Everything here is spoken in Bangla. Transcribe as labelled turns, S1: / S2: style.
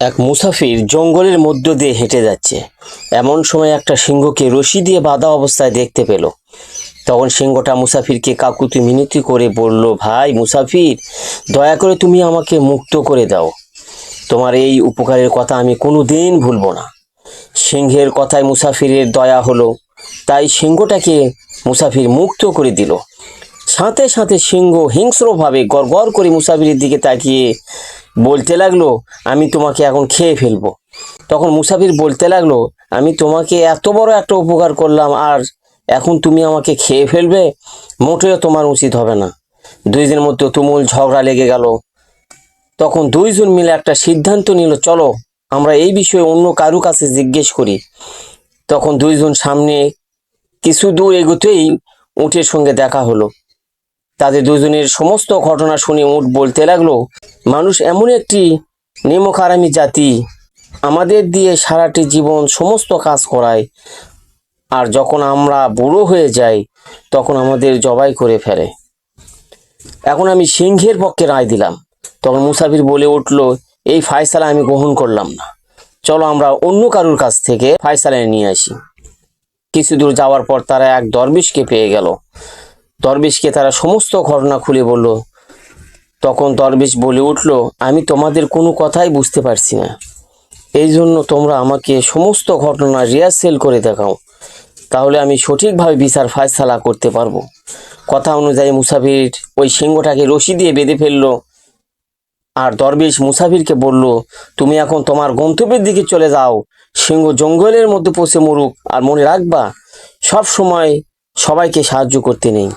S1: এক মুসাফির জঙ্গলের মধ্য দিয়ে হেঁটে যাচ্ছে। এমন সময় একটা সিংহকে রশি দিয়ে বাঁধা অবস্থায় দেখতে পেল। তখন সিংহটা মুসাফিরকে কাকুতি মিনতি করে বলল, ভাই মুসাফির, দয়া করে তুমি আমাকে মুক্ত করে দাও। তোমার এই উপকারের কথা আমি কোনো দিন ভুলবো না। সিংহের কথায় মুসাফিরের দয়া হলো, তাই সিংহটাকে মুসাফির মুক্ত করে দিল। সাথে সাথে সিংহ হিংস্রভাবে গড়গড় করে মুসাফিরের দিকে তাকিয়ে বলতে লাগল, আমি তোমাকে এখন খেয়ে ফেলব। তখন মুসাফির বলতে লাগল, আমি তোমাকে এত বড় একটা উপকার করলাম, আর এখন তুমি আমাকে খেয়ে ফেলবে? মোটেও তোমার উচিত হবে না। দুইজনের মধ্যে তুমুল ঝগড়া লেগে গেল। তখন দুইজন মিলে একটা সিদ্ধান্ত নিল, চলো, আমরা এই বিষয়ে অন্য কারু কাছে জিজ্ঞেস করি। তখন দুইজন সামনে কিছু দূর এগোতেই উটের সঙ্গে দেখা হলো। তাদের দুজনের সমস্ত ঘটনা শুনে উঠ বলতে লাগল, মানুষ এমন একটি নেমকারামি জাতি। আমাদের দিয়ে সারাটি জীবন সমস্ত কাজ করায়। আর যখন আমরা বুড়ো হয়ে যাই, তখন আমাদের জবাই করে ফেলে। এখন আমি সিংহের পক্ষে রায় দিলাম। তখন মুসাফির বলে উঠল, এই ফায়সালা আমি গ্রহণ করলাম না। চলো আমরা অন্য কারুর কাছ থেকে ফায়সালায় নিয়ে আসি। কিছু দূর যাওয়ার পর তারা এক দরবেশকে পেয়ে গেল। দরবেশকে তারা সমস্ত ঘটনা খুলে বলল, তখন দরবেশ বলে উঠল, আমি তোমাদের কোনো কথাই বুঝতে পারছি না। এই জন্য তোমরা আমাকে সমস্ত ঘটনা রিহার্সেল করে দেখাও। তাহলে আমি সঠিকভাবে বিচার ফায়সালা করতে পারব। কথা অনুযায়ী মুসাফির ওই সিংহটাকে রশি দিয়ে বেঁধে ফেলল। আর দরবেশ মুসাফিরকে বলল, তুমি এখন তোমার গন্তব্যের দিকে চলে যাও। সিংহ জঙ্গলের মধ্যে পৌঁছে মরুক আর মনে রাখবা, সব সময় সবাইকে সাহায্য করতে নেই।